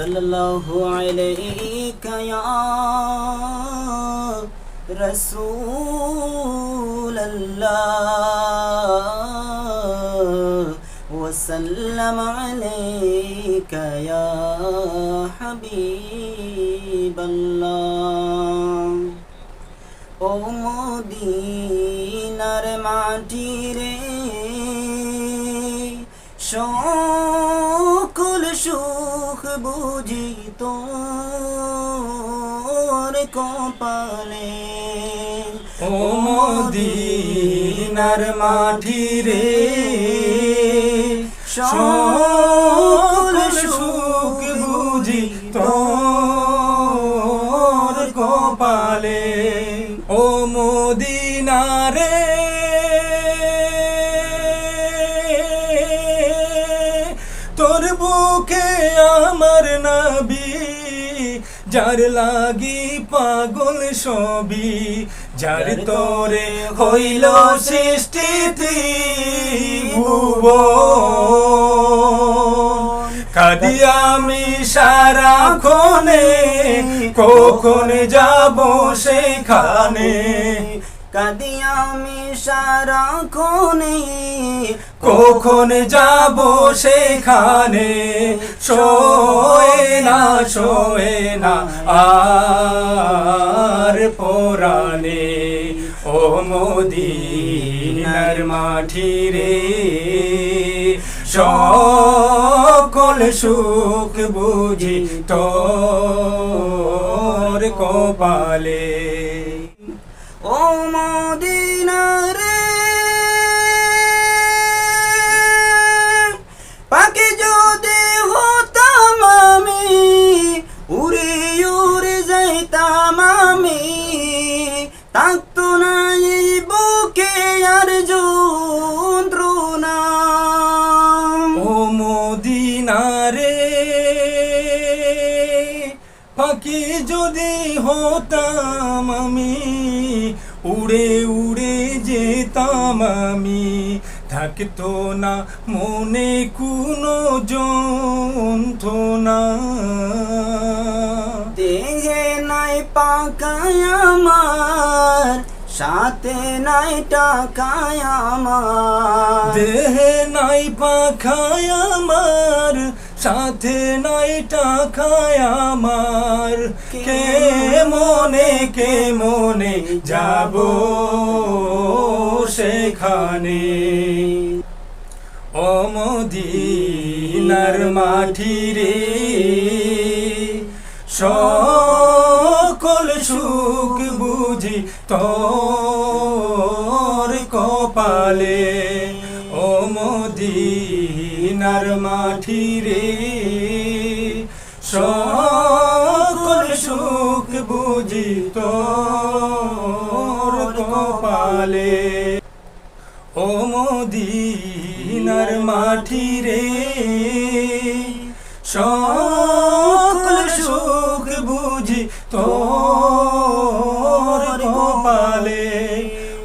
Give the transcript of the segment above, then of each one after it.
সাল্লাল্লাহু আলাইকা ইয়া রাসূলাল্লাহ وسلم عليك يا حبيب الله ও মদিনার মাটি রে সকল সুখ বুঝি তোর কপালে। ও মদিনার মাটি রে সকল সুখ বুঝি তোর কপালে। নবী যার লাগি পাগল সবি যার তোরে হইল সৃষ্টিতি ভুব কাদি আমি সারা খনে কখন যাব সেখানে? কাদি আমি সারা কোনে কখন যাব সেখানে? শোয়ে না শোয়ে না, আর পোরানে ও মোদিনার মাটি রে, সকল সুখ বুঝি তোর কপালে। উড়ে যাইতাম আমি থাকতো না এই বুকে আর যন্ত্রণা ও মদিনারে পাখি যদি হতাম আমি, উড়ে উড়ে যেতাম আমি। থাকতো না মনে কোনো যন্ত্রণা। পাকায় আমার, সাথে নাই টাকায় আমার। দেহে নাই পাখায় আমার, সাথে নাই টাকায় আমার। কে মনে কে মনে যাব সেখানে? অমদিনার মাটি রে সকল তোর কপালে, ও মদিনার মাটি রে। সকল সুখ বুঝি তোর কপালে, ও মদিনার মাটি রে। সকল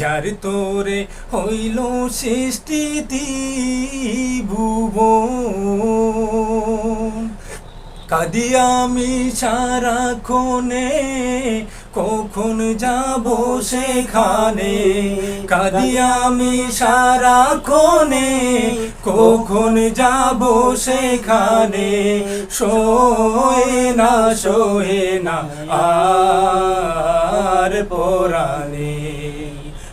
যার তোরে হইল সৃষ্টিতি ভুব কাদি আমি সারাক্ষণে, কখন যাব সেখানে? কাদি আমি সারাক্ষণে, কখন যাব সেখানে? শোয়ে না শোয়ে না, আর পোরানে